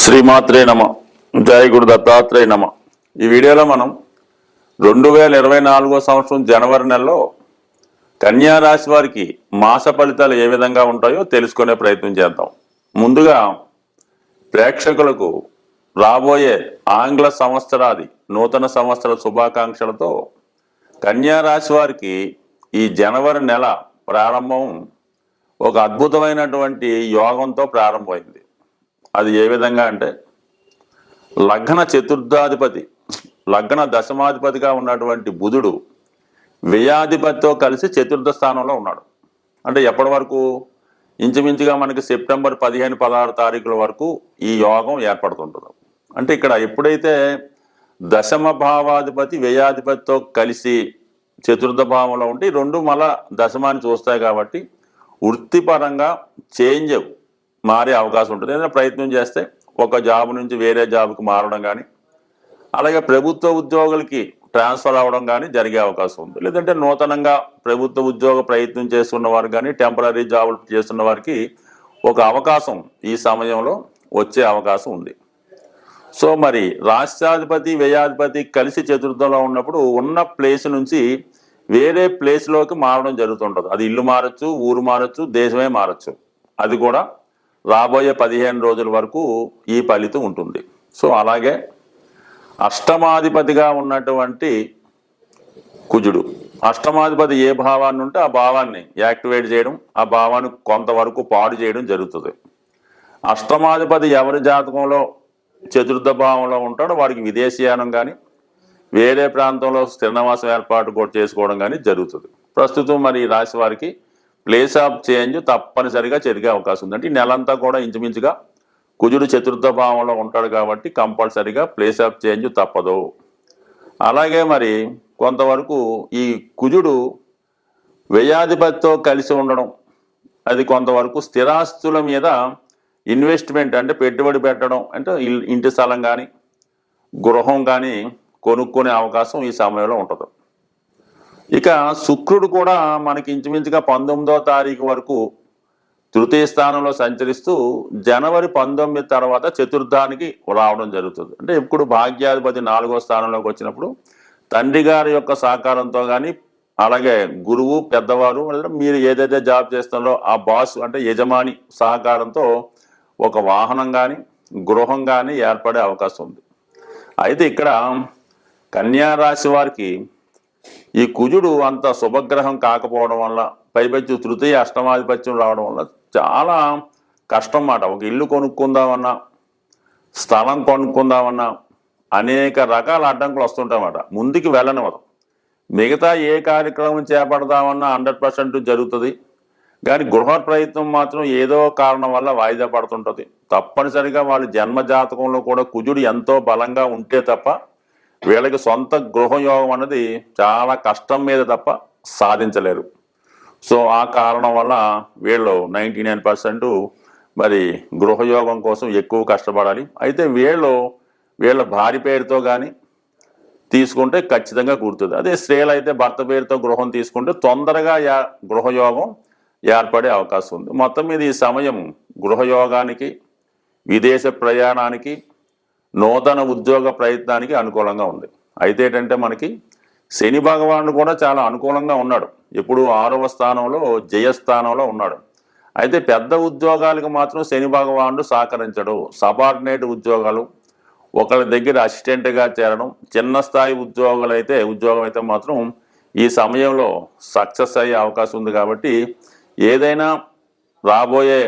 శ్రీమాత్రే నమ. జయ గురు దత్తాత్రేయ నమ. ఈ వీడియోలో మనం రెండు వేల ఇరవై నాలుగో సంవత్సరం జనవరి నెలలో కన్యారాశి వారికి మాస ఫలితాలు ఏ విధంగా ఉంటాయో తెలుసుకునే ప్రయత్నం చేద్దాం. ముందుగా ప్రేక్షకులకు రాబోయే ఆంగ్ల సంవత్సరాది నూతన సంవత్సర శుభాకాంక్షలతో కన్యారాశి వారికి ఈ జనవరి నెల ప్రారంభం ఒక అద్భుతమైనటువంటి యోగంతో ప్రారంభమైంది. అది ఏ విధంగా అంటే లగ్న చతుర్థాధిపతి లగ్న దశమాధిపతిగా ఉన్నటువంటి బుధుడు వ్యయాధిపతితో కలిసి చతుర్థ స్థానంలో ఉన్నాడు. అంటే ఎప్పటి వరకు? ఇంచుమించుగా మనకి సెప్టెంబర్ పదిహేను పదహారు తారీఖుల వరకు ఈ యోగం ఏర్పడుతుంటుంది. అంటే ఇక్కడ ఎప్పుడైతే దశమ భావాధిపతి వ్యయాధిపతితో కలిసి చతుర్థ భావంలో ఉంటే రెండు మళ్ళా దశమాన్ని చూస్తాయి కాబట్టి వృత్తిపరంగా చేంజ్ మారే అవకాశం ఉంటుంది. ఏదైనా ప్రయత్నం చేస్తే ఒక జాబ్ నుంచి వేరే జాబ్కి మారడం కానీ అలాగే ప్రభుత్వ ఉద్యోగులకి ట్రాన్స్ఫర్ అవ్వడం కానీ జరిగే అవకాశం ఉంది. లేదంటే నూతనంగా ప్రభుత్వ ఉద్యోగ ప్రయత్నం చేస్తున్న వారు కానీ టెంపరీ జాబులు చేస్తున్న వారికి ఒక అవకాశం ఈ సమయంలో వచ్చే అవకాశం ఉంది. సో మరి రాష్ట్రాధిపతి వ్యయాధిపతి కలిసి చతుర్థంలో ఉన్నప్పుడు ఉన్న ప్లేస్ నుంచి వేరే ప్లేస్లోకి మారడం జరుగుతుంటుంది. అది ఇల్లు మారచ్చు ఊరు మారచ్చు దేశమే మారచ్చు. అది కూడా రాబోయే పదిహేను రోజుల వరకు ఈ ఫలితం ఉంటుంది. సో అలాగే అష్టమాధిపతిగా ఉన్నటువంటి కుజుడు అష్టమాధిపతి ఏ భావాన్ని ఉంటే ఆ భావాన్ని యాక్టివేట్ చేయడం ఆ భావాన్ని కొంతవరకు పాడు చేయడం జరుగుతుంది. అష్టమాధిపతి ఎవరి జాతకంలో చతుర్థ భావంలో ఉంటాడో వాడికి విదేశీయానం కానీ వేరే ప్రాంతంలో స్థిరనివాసం ఏర్పాటు కూడా చేసుకోవడం కానీ జరుగుతుంది. ప్రస్తుతం మరి ఈ రాశి వారికి ప్లేస్ ఆఫ్ చేంజ్ తప్పనిసరిగా జరిగే అవకాశం ఉంది. అంటే ఈ నెలంతా కూడా ఇంచుమించుగా కుజుడు చతుర్థ భావంలో ఉంటాడు కాబట్టి కంపల్సరిగా ప్లేస్ ఆఫ్ చేంజ్ తప్పదు. అలాగే మరి కొంతవరకు ఈ కుజుడు వ్యయాధిపతితో కలిసి ఉండడం అది కొంతవరకు స్థిరాస్తుల మీద ఇన్వెస్ట్మెంట్ అంటే పెట్టుబడి పెట్టడం అంటే ఇల్- ఇంటి స్థలం కానీ గృహం కానీ కొనుక్కునే అవకాశం ఈ సమయంలో ఉంటుంది. ఇక శుక్రుడు కూడా మనకి ఇంచుమించుగా పంతొమ్మిదో తారీఖు వరకు తృతీయ స్థానంలో సంచరిస్తూ జనవరి పంతొమ్మిది తర్వాత చతుర్థానికి రావడం జరుగుతుంది. అంటే ఇప్పుడు భాగ్యాధిపతి నాలుగో స్థానంలోకి వచ్చినప్పుడు తండ్రి గారి యొక్క సహకారంతో కానీ అలాగే గురువు పెద్దవారు మీరు ఏదైతే జాబ్ చేస్తున్నారో ఆ బాస్ అంటే యజమాని సహకారంతో ఒక వాహనం కానీ గృహం కానీ ఏర్పడే అవకాశం ఉంది. అయితే ఇక్కడ కన్యా రాశి వారికి ఈ కుజుడు అంత శుభగ్రహం కాకపోవడం వల్ల పైపచ్చు తృతీయ అష్టమాధిపత్యం రావడం వల్ల చాలా కష్టం మాట ఒక ఇల్లు కొనుక్కుందామన్నా స్థలం కొనుక్కుందామన్నా అనేక రకాల అడ్డంకులు వస్తుంటాయన్నమాట. ముందుకు వెళ్ళనివ్వదు మిగతా ఏ కార్యక్రమం చేపడదామన్నా హండ్రెడ్ పర్సెంట్ జరుగుతుంది. కానీ గృహ ప్రయత్నం మాత్రం ఏదో కారణం వల్ల వాయిదా పడుతుంటుంది. తప్పనిసరిగా వాళ్ళ జన్మ జాతకంలో కూడా కుజుడు ఎంతో బలంగా ఉంటే తప్ప వీళ్ళకి సొంత గృహయోగం అనేది చాలా కష్టం మీద తప్ప సాధించలేరు. సో ఆ కారణం వల్ల వీళ్ళు నైంటీ నైన్ పర్సెంట్ మరి గృహయోగం కోసం ఎక్కువ కష్టపడాలి. అయితే వీళ్ళు వీళ్ళ భార్య పేరుతో కానీ తీసుకుంటే ఖచ్చితంగా కూర్తుంది అదే స్త్రీలు అయితే భర్త పేరుతో గృహం తీసుకుంటే తొందరగా యా గృహయోగం ఏర్పడే అవకాశం ఉంది. మొత్తం మీద ఈ సమయం గృహయోగానికి విదేశ ప్రయాణానికి నూతన ఉద్యోగ ప్రయత్నానికి అనుకూలంగా ఉంది. అయితే ఏంటంటే మనకి శని భగవానుడు కూడా చాలా అనుకూలంగా ఉన్నాడు. ఎప్పుడు ఆరవ స్థానంలో జయస్థానంలో ఉన్నాడు. అయితే పెద్ద ఉద్యోగాలకు మాత్రం శని భగవానుడు సహకరించడు. సబార్డినేట్ ఉద్యోగాలు ఒకరి దగ్గర అసిస్టెంట్గా చేరడం చిన్న స్థాయి ఉద్యోగాలు అయితే ఉద్యోగం అయితే మాత్రం ఈ సమయంలో సక్సెస్ అయ్యే అవకాశం ఉంది కాబట్టి ఏదైనా రాబోయే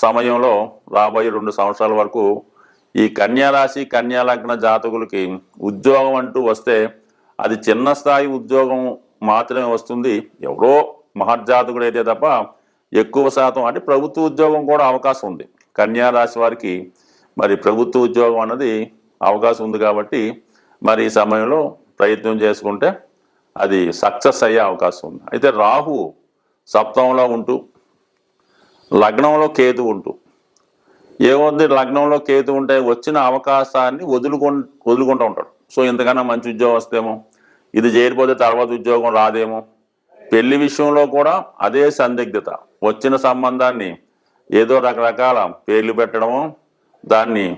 సమయంలో రాబోయే రెండు సంవత్సరాల వరకు ఈ కన్యా రాశి జాతకులకి ఉద్యోగం అంటూ వస్తే అది చిన్న స్థాయి ఉద్యోగం మాత్రమే వస్తుంది. ఎవరో మహర్జాతకుడు అయితే తప్ప ఎక్కువ శాతం అంటే ప్రభుత్వ ఉద్యోగం కూడా అవకాశం ఉంది. కన్యా రాశి వారికి మరి ప్రభుత్వ ఉద్యోగం అన్నది అవకాశం ఉంది కాబట్టి మరి ఈ సమయంలో ప్రయత్నం చేసుకుంటే అది సక్సెస్ అయ్యే అవకాశం ఉంది. అయితే రాహు సప్తంలో ఉంటూ లగ్నంలో కేతు ఉంటూ ఏముంది? లగ్నంలో కేతు ఉంటే వచ్చిన అవకాశాన్ని వదులుకొ వదులుకుంటూ ఉంటాడు. సో ఇంతకన్నా మంచి ఉద్యోగం వస్తేమో? ఇది చేయకపోతే తర్వాత ఉద్యోగం రాదేమో? పెళ్ళి విషయంలో కూడా అదే సందిగ్ధత. వచ్చిన సంబంధాన్ని ఏదో రకరకాల పేర్లు పెట్టడము దాన్ని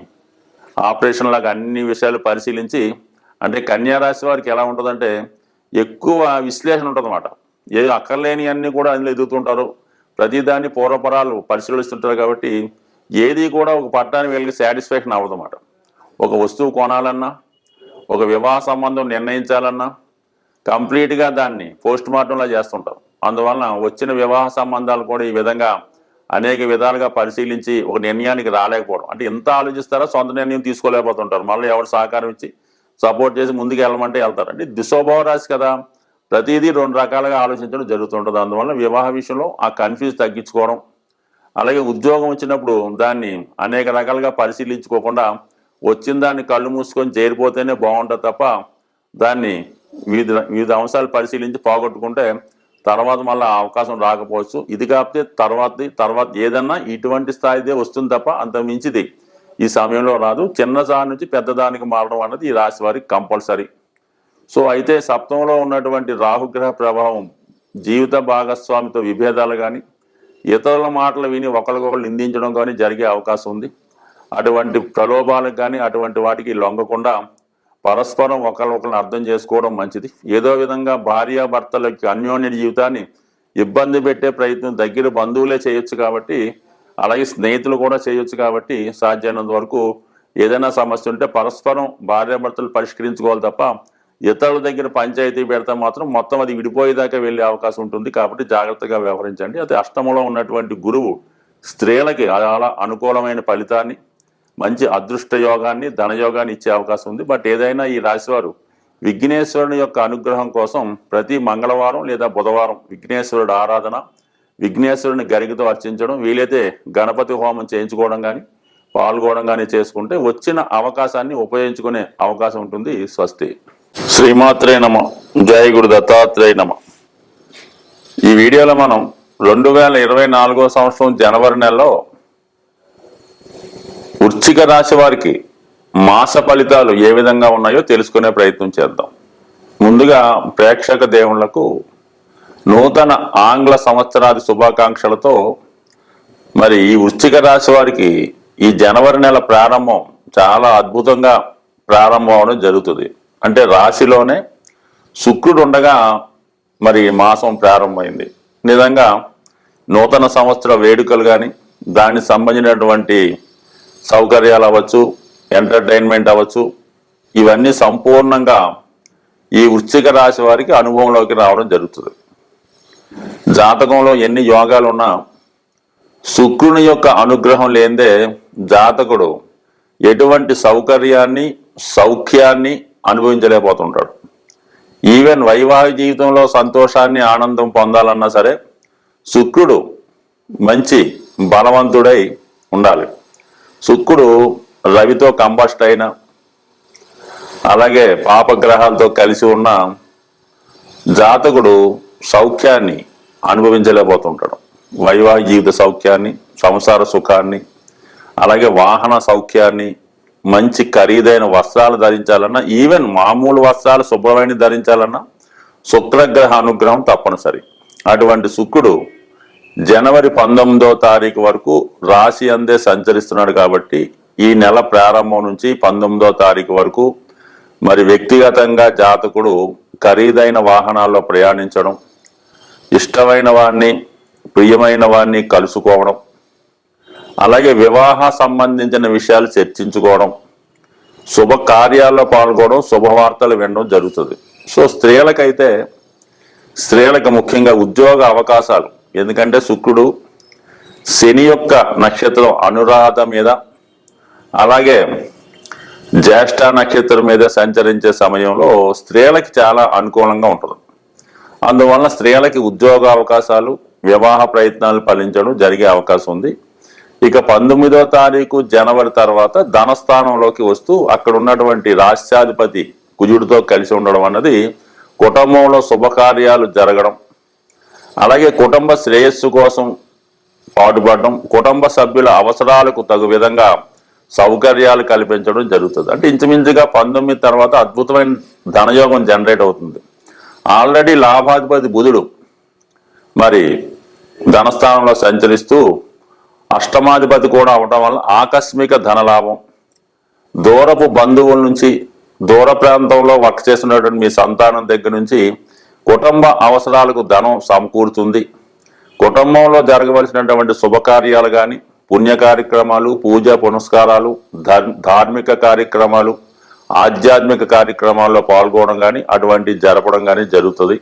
ఆపరేషన్ లాగా అన్ని విషయాలు పరిశీలించి అంటే కన్యా రాశి వారికి ఎలా ఉంటుందంటే ఎక్కువ విశ్లేషణ ఉంటుందన్నమాట. ఏ అక్కర్లేని అన్ని కూడా అందులో ఎదుగుతుంటారు. ప్రతిదాన్ని పూర్వపరాలు పరిశీలిస్తుంటారు కాబట్టి ఏది కూడా ఒక పట్టాన్ని వీళ్ళకి సాటిస్ఫాక్షన్ అవ్వదన్నమాట. ఒక వస్తువు కొనాలన్నా ఒక వివాహ సంబంధం నిర్ణయించాలన్నా కంప్లీట్గా దాన్ని పోస్ట్ మార్టంలా చేస్తుంటారు అందువలన వచ్చిన వివాహ సంబంధాలు కూడా ఈ విధంగా అనేక విధాలుగా పరిశీలించి ఒక నిర్ణయానికి రాలేకపోవడం. అంటే ఎంత ఆలోచిస్తారో? సొంత నిర్ణయం తీసుకోలేకపోతుంటారు. మళ్ళీ ఎవరు సహకారం ఇచ్చి సపోర్ట్ చేసి ముందుకు వెళ్ళమంటే వెళ్తారు. అంటే దుస్వభావ రాశి కదా. ప్రతిదీ రెండు రకాలుగా ఆలోచించడం జరుగుతుంటుంది. అందువల్ల వివాహ విషయంలో ఆ కన్ఫ్యూజ్ తగ్గించుకోవడం అలాగే ఉద్యోగం వచ్చినప్పుడు దాన్ని అనేక రకాలుగా పరిశీలించుకోకుండా వచ్చిన దాన్ని కళ్ళు మూసుకొని చేరిపోతేనే బాగుంటుంది తప్ప దాన్ని వివిధ వివిధ అంశాలు పరిశీలించి పోగొట్టుకుంటే తర్వాత మళ్ళీ అవకాశం రాకపోవచ్చు. ఇది కాకపోతే తర్వాత తర్వాత ఏదన్నా ఇటువంటి స్థాయిదే వస్తుంది తప్ప అంత మించిది ఈ సమయంలో రాదు. చిన్నసారి నుంచి పెద్దదానికి మారడం అన్నది ఈ రాశి వారికి కంపల్సరీ. సో అయితే సప్తంలో ఉన్నటువంటి రాహుగ్రహ ప్రభావం జీవిత భాగస్వామితో విభేదాలు కానీ ఇతరుల మాటలు విని ఒకరికొకరు నిందించడం కానీ జరిగే అవకాశం ఉంది. అటువంటి ప్రలోభాలకు కానీ అటువంటి వాటికి లొంగకుండా పరస్పరం ఒకరికొకరిని అర్థం చేసుకోవడం మంచిది. ఏదో విధంగా భార్యాభర్తలకి అన్యోన్య జీవితాన్ని ఇబ్బంది పెట్టే ప్రయత్నం దగ్గర బంధువులే చేయొచ్చు కాబట్టి అలాగే స్నేహితులు కూడా చేయొచ్చు కాబట్టి సాధ్యమైనంత వరకు ఏదైనా సమస్య ఉంటే పరస్పరం భార్యాభర్తలు పరిష్కరించుకోవాలి తప్ప ఇతరుల దగ్గర పంచాయతీ పెడితే మాత్రం మొత్తం అది విడిపోయేదాకా వెళ్ళే అవకాశం ఉంటుంది కాబట్టి జాగ్రత్తగా వ్యవహరించండి. అది అష్టమంలో ఉన్నటువంటి గురువు స్త్రీలకి చాలా అనుకూలమైన ఫలితాన్ని మంచి అదృష్ట యోగాన్ని ధనయోగాన్ని ఇచ్చే అవకాశం ఉంది. బట్ ఏదైనా ఈ రాశివారు విఘ్నేశ్వరుని యొక్క అనుగ్రహం కోసం ప్రతి మంగళవారం లేదా బుధవారం విఘ్నేశ్వరుడు ఆరాధన విఘ్నేశ్వరుని గరికతో అర్చించడం వీలైతే గణపతి హోమం చేయించుకోవడం కానీ పాల్గొనడం కానీ చేసుకుంటే వచ్చిన అవకాశాన్ని ఉపయోగించుకునే అవకాశం ఉంటుంది. స్వస్తి. శ్రీమాత్రే నమ. జయ గురు దత్తాత్రేయ నమ. ఈ వీడియోలో మనం రెండు వేల ఇరవై నాలుగో సంవత్సరం జనవరి నెలలో వృచ్చిక రాశి వారికి మాస ఫలితాలు ఏ విధంగా ఉన్నాయో తెలుసుకునే ప్రయత్నం చేద్దాం. ముందుగా ప్రేక్షక దేవుళ్ళకు నూతన ఆంగ్ల సంవత్సరాది శుభాకాంక్షలతో మరి ఈ వృశ్చిక రాశి వారికి ఈ జనవరి నెల ప్రారంభం చాలా అద్భుతంగా ప్రారంభం అవడం జరుగుతుంది. అంటే రాశిలోనే శుక్రుడు ఉండగా మరి మాసం ప్రారంభమైంది. నిజంగా నూతన సంవత్సర వేడుకలు కానీ దానికి సంబంధించినటువంటి సౌకర్యాలు అవ్వచ్చు ఎంటర్టైన్మెంట్ అవ్వచ్చు ఇవన్నీ సంపూర్ణంగా ఈ వృశ్చిక రాశి వారికి అనుభవంలోకి రావడం జరుగుతుంది. జాతకంలో ఎన్ని యోగాలు ఉన్నా శుక్రుని యొక్క అనుగ్రహం లేదే జాతకుడు ఎటువంటి సౌకర్యాన్ని సౌఖ్యాన్ని అనుభవించలేకపోతుంటాడు. ఈవెన్ వైవాహిక జీవితంలో సంతోషాన్ని ఆనందం పొందాలన్నా సరే శుక్రుడు మంచి బలవంతుడై ఉండాలి. శుక్రుడు రవితో కంబస్ట్ అయిన అలాగే పాపగ్రహాలతో కలిసి ఉన్న జాతకుడు సౌఖ్యాన్ని అనుభవించలేకపోతుంటాడు. వైవాహిక జీవిత సౌఖ్యాన్ని సంసార సుఖాన్ని అలాగే వాహన సౌఖ్యాన్ని మంచి ఖరీదైన వస్త్రాలు ధరించాలన్నా ఈవెన్ మామూలు వస్త్రాలు శుభ్రమైన ధరించాలన్నా శుక్రగ్రహ అనుగ్రహం తప్పనిసరి. అటువంటి శుక్రుడు జనవరి పంతొమ్మిదో తారీఖు వరకు రాశి అందే సంచరిస్తున్నాడు కాబట్టి ఈ నెల ప్రారంభం నుంచి పంతొమ్మిదో తారీఖు వరకు మరి వ్యక్తిగతంగా జాతకుడు ఖరీదైన వాహనాల్లో ప్రయాణించడం ఇష్టమైన వాడిని ప్రియమైన వాడిని కలుసుకోవడం అలాగే వివాహ సంబంధించిన విషయాలు చర్చించుకోవడం శుభ కార్యాల్లో పాల్గొనడం శుభవార్తలు వినడం జరుగుతుంది. సో స్త్రీలకైతే స్త్రీలకు ముఖ్యంగా ఉద్యోగ అవకాశాలు ఎందుకంటే శుక్రుడు శని యొక్క నక్షత్రం అనురాధ మీద అలాగే జ్యేష్ఠ నక్షత్రం మీద సంచరించే సమయంలో స్త్రీలకి చాలా అనుకూలంగా ఉంటుంది. అందువలన స్త్రీలకి ఉద్యోగ అవకాశాలు వివాహ ప్రయత్నాలు ఫలించడం జరిగే అవకాశం ఉంది. ఇక పంతొమ్మిదో తారీఖు జనవరి తర్వాత ధనస్థానంలోకి వస్తూ అక్కడ ఉన్నటువంటి రాష్ట్రాధిపతి కుజుడితో కలిసి ఉండడం అన్నది కుటుంబంలో శుభకార్యాలు జరగడం అలాగే కుటుంబ శ్రేయస్సు కోసం పాటుపడడం కుటుంబ సభ్యుల అవసరాలకు తగు విధంగా సౌకర్యాలు కల్పించడం జరుగుతుంది. అంటే ఇంచుమించుగా పంతొమ్మిది తర్వాత అద్భుతమైన ధనయోగం జనరేట్ అవుతుంది. ఆల్రెడీ లాభాధిపతి బుధుడు మరి ధనస్థానంలో సంచరిస్తూ అష్టమాధిపతి కూడా అవడం వల్ల ఆకస్మిక ధనలాభం. దూరపు బంధువుల నుంచి దూర ప్రాంతంలో వర్క్ చేస్తున్నటువంటి మీ సంతానం దగ్గర నుంచి కుటుంబ అవసరాలకు ధనం సమకూరుతుంది. కుటుంబంలో జరగవలసినటువంటి శుభకార్యాలు కానీ పుణ్య కార్యక్రమాలు పూజ పునస్కారాలు ధర్- ధార్మిక కార్యక్రమాలు ఆధ్యాత్మిక కార్యక్రమాల్లో పాల్గొనడం కానీ అటువంటి జరపడం కానీ జరుగుతుంది.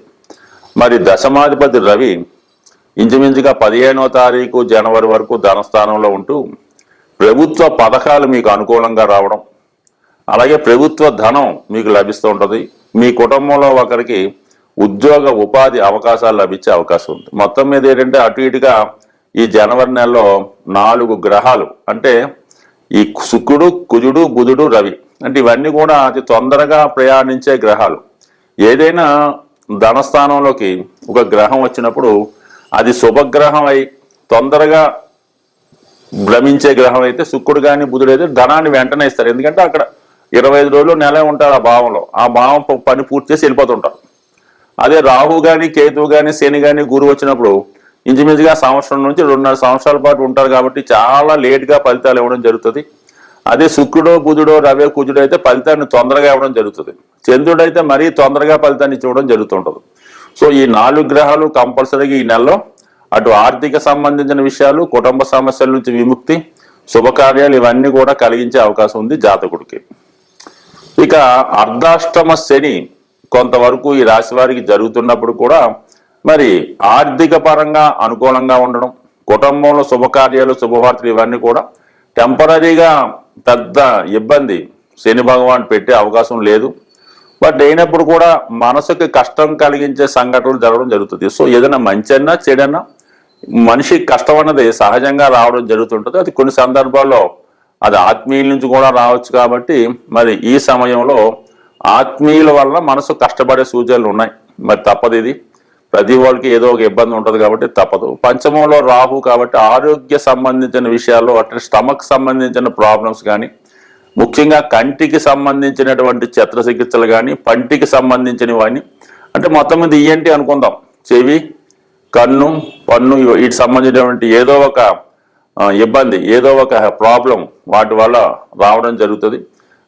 మరి దశమాధిపతి రవి ఇంచుమించుగా పదిహేనో తారీఖు జనవరి వరకు ధనస్థానంలో ఉంటూ ప్రభుత్వ పథకాలు మీకు అనుకూలంగా రావడం అలాగే ప్రభుత్వ ధనం మీకు లభిస్తూ ఉంటుంది. మీ కుటుంబంలో ఒకరికి ఉద్యోగ ఉపాధి అవకాశాలు లభించే అవకాశం ఉంది. మొత్తం మీద ఏంటంటే అటు ఇటుగా ఈ జనవరి నెలలో నాలుగు గ్రహాలు అంటే ఈ శుక్రుడు కుజుడు బుధుడు రవి అంటే ఇవన్నీ కూడా అతి తొందరగా ప్రయాణించే గ్రహాలు. ఏదైనా ధనస్థానంలోకి ఒక గ్రహం వచ్చినప్పుడు అది శుభగ్రహం అయి తొందరగా భ్రమించే గ్రహం అయితే శుక్రుడు కానీ బుధుడు అయితే ధనాన్ని వెంటనే ఇస్తారు. ఎందుకంటే అక్కడ ఇరవై ఐదు రోజులు నెల ఉంటారు ఆ భావంలో. ఆ భావం పని పూర్తి చేసి వెళ్ళిపోతుంటారు అదే రాహు కానీ కేతువు కానీ శని కానీ గురువు వచ్చినప్పుడు ఇంచుమించుగా సంవత్సరం నుంచి రెండున్నర సంవత్సరాల పాటు ఉంటారు కాబట్టి చాలా లేట్గా ఫలితాలు ఇవ్వడం జరుగుతుంది. అదే శుక్రుడో బుధుడో రవి కుజుడో అయితే ఫలితాన్ని తొందరగా ఇవ్వడం జరుగుతుంది. చంద్రుడు అయితే మరీ తొందరగా ఫలితాన్ని ఇవ్వడం జరుగుతుంటుంది. సో ఈ నాలుగు గ్రహాలు కంపల్సరీగా ఈ నెలలో అటు ఆర్థిక సంబంధించిన విషయాలు కుటుంబ సమస్యల నుంచి విముక్తి శుభకార్యాలు ఇవన్నీ కూడా కలిగించే అవకాశం ఉంది జాతకుడికి. ఇక అర్ధాష్టమ శని కొంతవరకు ఈ రాశి వారికి జరుగుతున్నప్పుడు కూడా మరి ఆర్థిక పరంగా అనుకూలంగా ఉండడం కుటుంబంలో శుభకార్యాలు శుభవార్తలు ఇవన్నీ కూడా టెంపరీగా పెద్ద ఇబ్బంది శని భగవాన్ పెట్టే అవకాశం లేదు. బట్ అయినప్పుడు కూడా మనసుకి కష్టం కలిగించే సంఘటనలు జరగడం జరుగుతుంది. సో ఏదైనా మంచి అన్నా చెడన్నా మనిషి కష్టం అన్నది సహజంగా రావడం జరుగుతుంటుంది. అది కొన్ని సందర్భాల్లో అది ఆత్మీయుల నుంచి కూడా రావచ్చు కాబట్టి మరి ఈ సమయంలో ఆత్మీయుల వల్ల మనసు కష్టపడే సూచనలు ఉన్నాయి. మరి తప్పదు ఇది. ప్రతి వాళ్ళకి ఏదో ఒక ఇబ్బంది ఉంటుంది కాబట్టి తప్పదు. పంచమంలో రాహు కాబట్టి ఆరోగ్య సంబంధించిన విషయాల్లో అట్లా స్టమక్ సంబంధించిన ప్రాబ్లమ్స్ కానీ ముఖ్యంగా కంటికి సంబంధించినటువంటి చిత్రచికిత్సలు కానీ పంటికి సంబంధించినవి కానీ అంటే మొత్తం మీద ఇయ్యంటి అనుకుందాం. చెవి కన్ను పన్ను వీటి వీటికి సంబంధించినటువంటి ఏదో ఒక ఇబ్బంది ఏదో ఒక ప్రాబ్లం వాటి వల్ల రావడం జరుగుతుంది.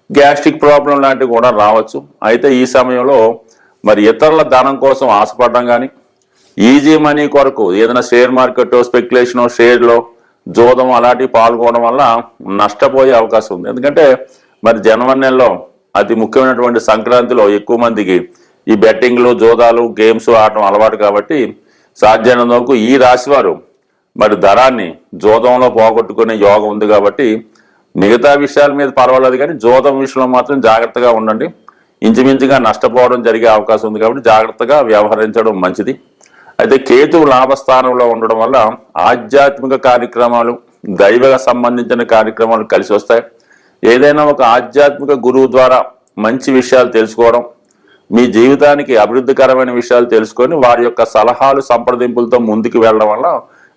గ్యాస్ట్రిక్ ప్రాబ్లం లాంటివి కూడా రావచ్చు. అయితే ఈ సమయంలో మరి ఇతరుల ధనం కోసం ఆశపడడం కానీ ఈజీ మనీ కొరకు ఏదైనా షేర్ మార్కెట్ స్పెక్యులేషన్ షేర్లో జోదం అలాంటివి పాల్గొనడం వల్ల నష్టపోయే అవకాశం ఉంది. ఎందుకంటే మరి జనవరి నెలలో అతి ముఖ్యమైనటువంటి సంక్రాంతిలో ఎక్కువ మందికి ఈ బెట్టింగ్లు జోదాలు గేమ్స్ ఆడటం అలవాటు కాబట్టి సాధ్యమైనంత వరకు ఈ రాశి వారు మరి ధరాన్ని జోదంలో పోగొట్టుకునే యోగం ఉంది కాబట్టి మిగతా విషయాల మీద పర్వాలేదు కానీ జోదం విషయంలో మాత్రం జాగ్రత్తగా ఉండండి. ఇంచుమించుగా నష్టపోవడం జరిగే అవకాశం ఉంది కాబట్టి జాగ్రత్తగా వ్యవహరించడం మంచిది. అయితే కేతువు లాభస్థానంలో ఉండడం వల్ల ఆధ్యాత్మిక కార్యక్రమాలు దైవ సంబంధించిన కార్యక్రమాలు కలిసి వస్తాయి. ఏదైనా ఒక ఆధ్యాత్మిక గురువు ద్వారా మంచి విషయాలు తెలుసుకోవడం మీ జీవితానికి అభివృద్ధికరమైన విషయాలు తెలుసుకొని వారి యొక్క సలహాలు సంప్రదింపులతో ముందుకు వెళ్ళడం వల్ల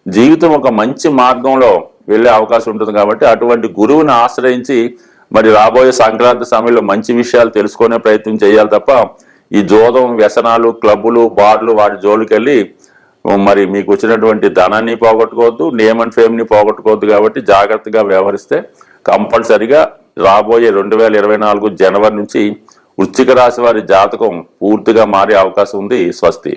జీవితం ఒక మంచి మార్గంలో వెళ్ళే అవకాశం ఉంటుంది కాబట్టి అటువంటి గురువుని ఆశ్రయించి మరి రాబోయే సంక్రాంతి సమయంలో మంచి విషయాలు తెలుసుకునే ప్రయత్నం చేయాలి తప్ప ఈ జోదం వ్యసనాలు క్లబ్బులు బార్లు వాటి జోలికెళ్ళి మరి మీకు వచ్చినటువంటి ధనాన్ని పోగొట్టుకోవద్దు నేమ్ అండ్ ఫేమ్ని పోగొట్టుకోవద్దు కాబట్టి జాగ్రత్తగా వ్యవహరిస్తే కంపల్సరిగా రాబోయే రెండు వేల ఇరవై నాలుగు జనవరి నుంచి వృశ్చిక రాశి వారి జాతకం పూర్తిగా మారే అవకాశం ఉంది స్వస్తి.